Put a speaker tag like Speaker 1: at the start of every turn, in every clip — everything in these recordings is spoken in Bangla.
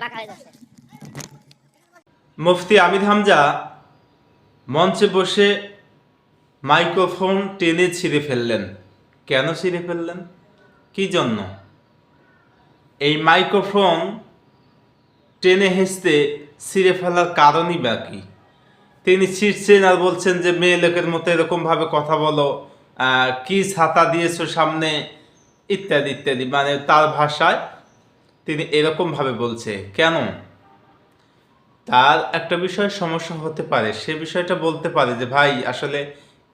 Speaker 1: বাঁকা
Speaker 2: মুফতি আমির হামজা মঞ্চে বসে মাইক্রোফোন টেনে ছিঁড়ে ফেললেন। কেন ছিঁড়ে ফেললেন? কি জন্য? এই মাইক্রোফোন টেনে হেসতে ছিঁড়ে ফেলার কারণই বা কি? তিনি ছিঁড়ছেন আর বলছেন যে, মেয়ে লোকের মতো এরকমভাবে কথা বলো কি ছাতা দিয়েছ সামনে, ইত্যাদি ইত্যাদি। মানে তার ভাষায় তিনি এরকমভাবে বলছে, কেন? তার একটা বিষয় সমস্যা হতে পারে, সে বিষয়টা বলতে পারে যে, ভাই, আসলে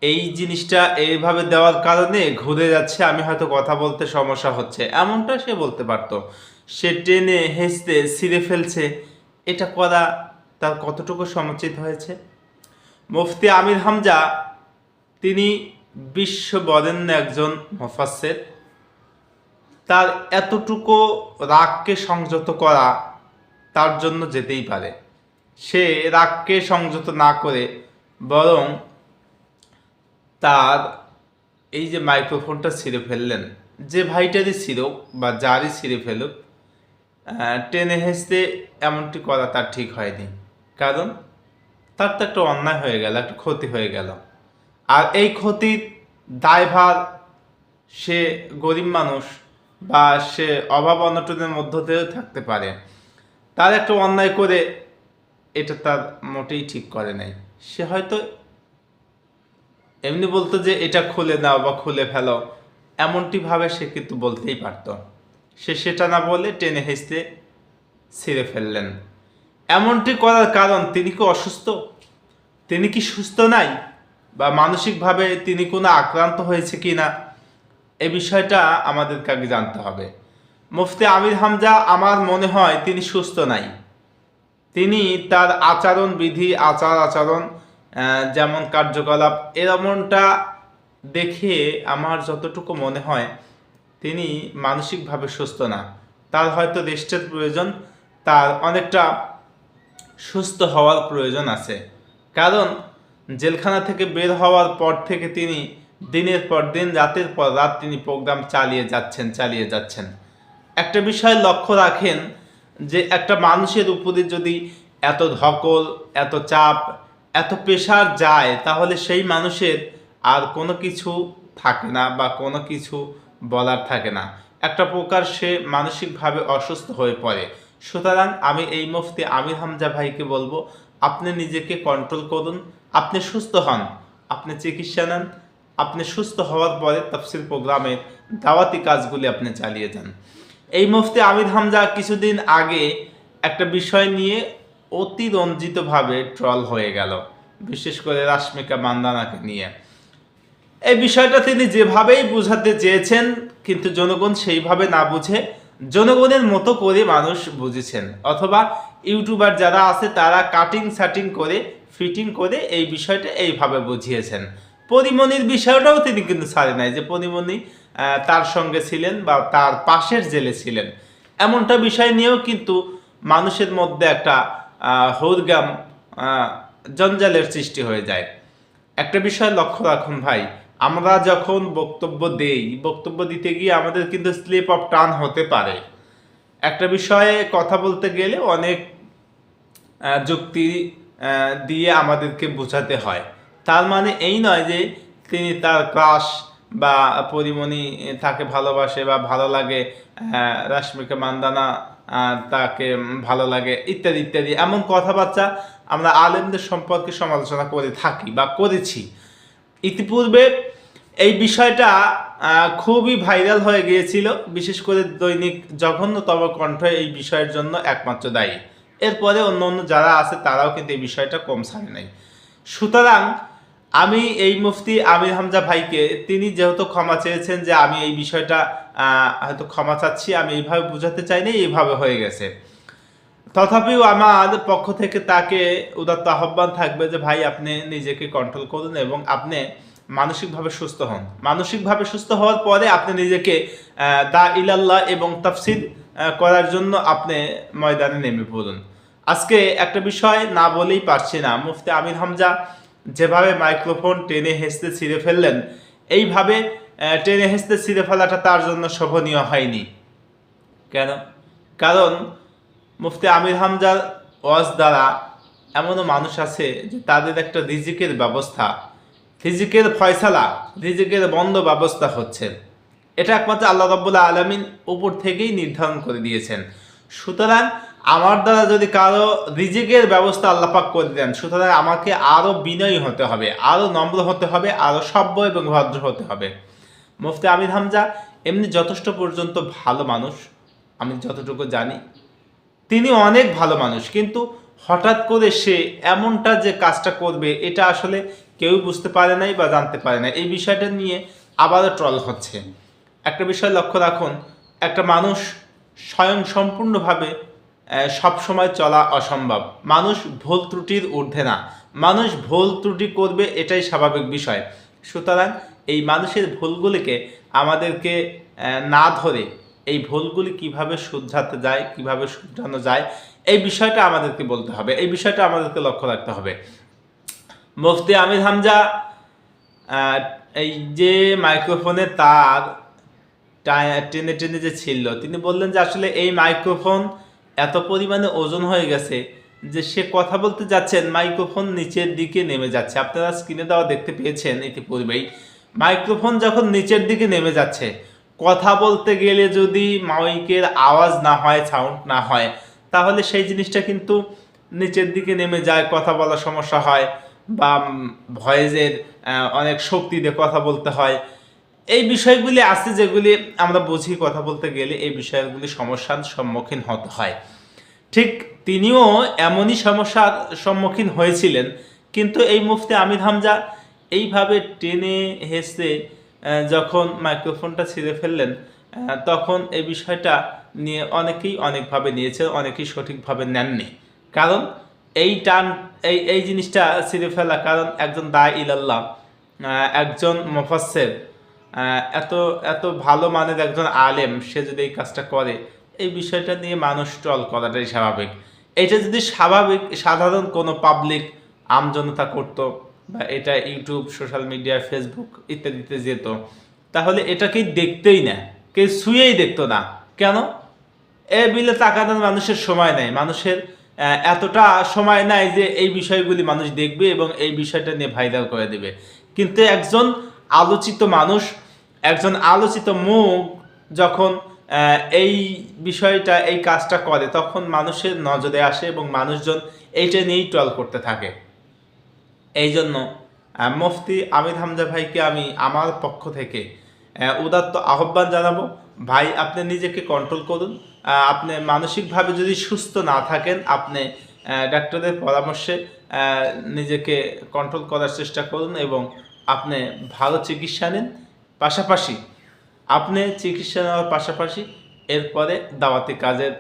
Speaker 2: এই জিনিসটা এইভাবে দেওয়ার কারণে ঘুরে যাচ্ছে, আমি হয়তো কথা বলতে সমস্যা হচ্ছে। এমনটা সে বলতে পারতো। সে টেনে হেসতে ছিঁড়ে ফেলছে। এটা করা তার কতটুকু সমুচিত হয়েছে? মুফতি আমির হামজা, তিনি বিশ্ব বরেণ্য একজন মোফাসের তার এতটুকু রাগকে সংযত করা তার জন্য যেতেই পারে। সে রাগকে সংযত না করে বরং তার এই যে মাইক্রোফোনটা ছিঁড়ে ফেললেন, যে ভাইটারই ছিঁড়ুক বা যারই ছিঁড়ে ফেলুক টেনে হেসতে এমনটি করা তার ঠিক হয়নি। কারণ তার তো একটা অন্যায় হয়ে গেল, একটা ক্ষতি হয়ে গেল। আর এই ক্ষতির দায়ভার সে গরিব মানুষ বা সে অভাব অনটনের মধ্য দিয়েও থাকতে পারে। তার একটা অন্যায় করে এটা তার মোটেই ঠিক করে নাই। সে হয়তো এমনি বলতো যে, এটা খুলে নাও বা খুলে ফেলো। এমনটি ভাবে সে কিন্তু বলতেই পারতো। সে সেটা না বলে টেনে হেসতে ছিঁড়ে ফেললেন। এমনটি করার কারণ তিনি কি অসুস্থ? তিনি কি সুস্থ নাই? বা মানসিকভাবে তিনি কোনো আক্রান্ত হয়েছে কি না এ বিষয়টা আমাদেরকে আগে জানতে হবে। মুফতি আমির হামজা, আমার মনে হয় তিনি সুস্থ নাই। তিনি তার আচরণ বিধি, আচার আচরণ যেমন কার্যকলাপ, এরমনটা দেখে আমার যতটুকু মনে হয় তিনি মানসিকভাবে সুস্থ না। তার হয়তো রেস্টের প্রয়োজন, তার অনেকটা সুস্থ হওয়ার প্রয়োজন আছে। কারণ জেলখানা থেকে বের হওয়ার পর থেকে তিনি দিনের পর দিন, রাতের পর রাত তিনি প্রোগ্রাম চালিয়ে যাচ্ছেন চালিয়ে যাচ্ছেন। একটা বিষয় লক্ষ্য রাখেন যে একটা মানুষের উপরে যদি এত ধকল, এত চাপ, এত প্রেশার যায়, তাহলে সেই মানুষের আর কোনো কিছু থাকে না বা কোনো কিছু বলার থাকে না। একটা প্রকার সে মানসিকভাবে অসুস্থ হয়ে পড়ে। সুতরাং আমি এই মুফতি আমির হামজা ভাইকে বলব, আপনি নিজেকে কন্ট্রোল করুন আপনি সুস্থ হন, আপনি চিকিৎসা নেন, আপনি সুস্থ হওয়ার পরে তফসিল প্রোগ্রামের দাওয়াতি কাজগুলি আপনি চালিয়ে যান। এই মুফতি আমির হামজা কিছুদিন আগে একটা বিষয় নিয়ে অতিরঞ্জিতভাবে ট্রল হয়ে গেল, বিশেষ করে রাশ্মিকা মান্দানাকে নিয়ে। এই বিষয়টা তিনি যেভাবেই বোঝাতে চেয়েছেন, কিন্তু জনগণ সেইভাবে না বুঝে জনগণের মতো করে মানুষ বুঝেছেন, অথবা ইউটিউবার যারা আছে তারা কাটিং সাটিং করে ফিটিং করে এই বিষয়টা এইভাবে বুঝিয়েছেন। পরিমণির বিষয়টাও তিনি কিন্তু ছাড়ে নাই যে পরিমণি তার সঙ্গে ছিলেন বা তার পাশের জেলে ছিলেন। এমনটা বিষয় নিয়েও কিন্তু মানুষের মধ্যে একটা আহ, হৌদগাম জঞ্জালের সৃষ্টি হয়ে যায়। একটা বিষয় লক্ষ্য রাখুন ভাই আমরা যখন বক্তব্য দেই বক্তব্য দিতে গিয়ে আমাদের কিন্তু স্লিপ অফ টান হতে পারে। একটা বিষয়ে কথা বলতে গেলে অনেক যুক্তি দিয়ে আমাদেরকে বোঝাতে হয়। তার মানে এই নয় যে তিনি তার ক্রাশ বা পরিমণি তাকে ভালোবাসে বা ভালো লাগে রাশ্মিকা মান্দানা তাকে ভালো লাগে, ইত্যাদি ইত্যাদি। এমন কথাবার্তা আমরা আলেমদের সম্পর্কে সমালোচনা করে থাকি বা করেছি। ইতিপূর্বে এই বিষয়টা খুবই ভাইরাল হয়ে গিয়েছিল। বিশেষ করে দৈনিক জঘন্যতম কণ্ঠ এই বিষয়ের জন্য একমাত্র দায়ী। এরপরে অন্য অন্য যারা আছে তারাও কিন্তু এই বিষয়টা কম ছাড়ে নাই। সুতরাং আমি এই মুফতি আমির হামজা ভাইকে তিনি যেহেতু ক্ষমা চেয়েছেন যে আমি এই বিষয়টা হয়তো ক্ষমা চাচ্ছি আমি এইভাবে বোঝাতে চাইনি এইভাবে হয়ে গেছে। তথাপিও আমার পক্ষ থেকে তাকে উদাত্ত আহ্বান থাকবে যে ভাই আপনি নিজেকে কন্ট্রোল করুন এবং আপনি মানসিকভাবে সুস্থ হন। মানসিকভাবে সুস্থ হওয়ার পরে আপনি নিজেকে দা ইলাল্লাহ এবং তাফসির আহ, করার জন্য আপনি ময়দানে নেমে পড়ুন। আজকে একটা বিষয় না বলেই পারছি না। মুফতি আমির হামজা যেভাবে মাইক্রোফোন টেনে হেসতে ছিঁড়ে ফেললেন, এইভাবে টেনে হেসতে ছিঁড়ে ফেলাটা তার জন্য শোভনীয় হয়নি। কেন? কারণ মুফতি আমির হামজার ওয়াজ দ্বারা এমনও মানুষ আছে যে তাদের একটা রিজিকের ব্যবস্থা, রিজিকের ফয়সালা, রিজিকের বন্ধ ব্যবস্থা হচ্ছে। এটা একমাত্র আল্লাহ রব্বুল্লাহ আলমিন উপর থেকেই নির্ধারণ করে দিয়েছেন। সুতরাং আমার দ্বারা যদি কারও রিজিকের ব্যবস্থা আল্লাপাক করে দেন, সুতরাং আমাকে আরও বিনয়ী হতে হবে আরও নম্র হতে হবে আরও সভ্য এবং ভদ্র হতে হবে। মুফতি আমির হামজা, এমনি যথেষ্ট পর্যন্ত ভালো মানুষ, আমি যতটুকু জানি। তিনি অনেক ভালো মানুষ, কিন্তু হঠাৎ করে সে এমনটা যে কাজটা করবে, এটা আসলে কেউ বুঝতে পারে নাই বা জানতে পারে না এই বিষয়টা নিয়ে আবারও ট্রল হচ্ছে। একটা বিষয় লক্ষ্য রাখুন, একটা মানুষ স্বয়ং সম্পূর্ণভাবে সব সময় চলা অসম্ভব। মানুষ ভুল ত্রুটির ঊর্ধ্বে না। মানুষ ভুল ত্রুটি করবে, এটাই স্বাভাবিক বিষয়। সুতরাং এই মানুষের ভুলগুলিকে আমাদেরকে না ধরে এই ভুলগুলি কীভাবে শুধরাতে যায়, কীভাবে শুধরানো যায়, এই বিষয়টা আমাদেরকে বলতে হবে। এই বিষয়টা আমাদেরকে লক্ষ্য রাখতে হবে। মুফতি আমির হামজা এই যে মাইক্রোফোনে তার টেনে টেনে যে ছিল তিনি বললেন যে আসলে এই মাইক্রোফোন এত পরিমাণে ওজন হয়ে গেছে যে সে কথা বলতে যাচ্ছেন, মাইক্রোফোন নিচের দিকে নেমে যাচ্ছে। আপনারা স্ক্রিনে দেওয়া দেখতে পেয়েছেন ইতিপূর্বেই। মাইক্রোফোন যখন নিচের দিকে নেমে যাচ্ছে, কথা বলতে গেলে যদি মাইকের আওয়াজ না হয় সাউন্ড না হয়, তাহলে সেই জিনিসটা কিন্তু নিচের দিকে নেমে যায়, কথা বলার সমস্যা হয় বা ভয়েসের অনেক শক্তি দিয়ে কথা বলতে হয়। এই বিষয়গুলি আছে যেগুলি আমরা বুঝি কথা বলতে গেলে এই বিষয়গুলি সমস্যার সম্মুখীন হতে হয়। ঠিক তিনিও এমনই সমস্যার সম্মুখীন হয়েছিলেন কিন্তু এই মুফতি আমির হামজা এইভাবে টেনে হেসে যখন মাইক্রোফোনটা ছিঁড়ে ফেললেন তখন এই বিষয়টা নিয়ে অনেকেই অনেকভাবে নিয়েছে অনেকেই সঠিকভাবে নেননি। কারণ এই টান এই এই জিনিসটা ছিঁড়ে ফেলা কারণ একজন দায় ইলাল্লাহ একজন মুফাসসির আহ, এত এত ভালো মানের একজন আলেম, সে যদি এই কাজটা করে, এই বিষয়টা নিয়ে মানুষ ট্রল করাটাই স্বাভাবিক। এটা যদি স্বাভাবিক, সাধারণ কোনো পাবলিক আমজনতা করতো বা এটা ইউটিউব সোশ্যাল মিডিয়া ফেসবুক ইত্যাদিতে যেত, তাহলে এটাকেই দেখতেই না, কেউ শুয়েই দেখতো না। কেন? এ বিলে তাকানোর মানুষের সময় নাই। মানুষের এতটা সময় নাই যে এই বিষয়গুলি মানুষ দেখবে এবং এই বিষয়টা নিয়ে ভাইরাল করে দেবে। কিন্তু একজন আলোচিত মানুষ, একজন আলোচিত মুখ যখন এই বিষয়টা, এই কাজটা করে, তখন মানুষের নজরে আসে এবং মানুষজন এইটা নিয়েই ট্রল করতে থাকে। এই জন্য মুফতি আমির হামজা ভাইকে আমি আমার পক্ষ থেকে উদাত্ত আহ্বান জানাব। ভাই, আপনি নিজেকে কন্ট্রোল করুন। আপনি মানসিকভাবে যদি সুস্থ না থাকেন, আপনি ডাক্তারদের পরামর্শে নিজেকে কন্ট্রোল করার চেষ্টা করুন এবং আপনি ভালো চিকিৎসা নিন, পাশাপাশি আপনি চিকিৎসা নেওয়ার পাশাপাশি এরপরে দাওয়াতি কাজের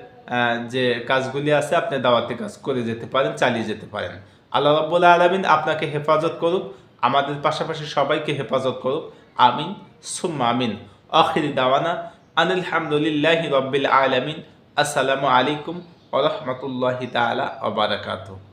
Speaker 2: যে কাজগুলি আছে, আপনি দাওয়াতি কাজ করে যেতে পারেন, চালিয়ে যেতে পারেন। আল্লাহ রাব্বুল আলমিন আপনাকে হেফাজত করুক, আমাদের পাশাপাশি সবাইকে হেফাজত করুক। আমিন, সুম্মা আমিন। আখিরি দাওয়ানা আনিল হামদুলিল্লাহি রব্বিল আলামিন। আসসালামু আলাইকুম ওয়া রাহমাতুল্লাহি তাআলা ওয়া বারাকাতুহু।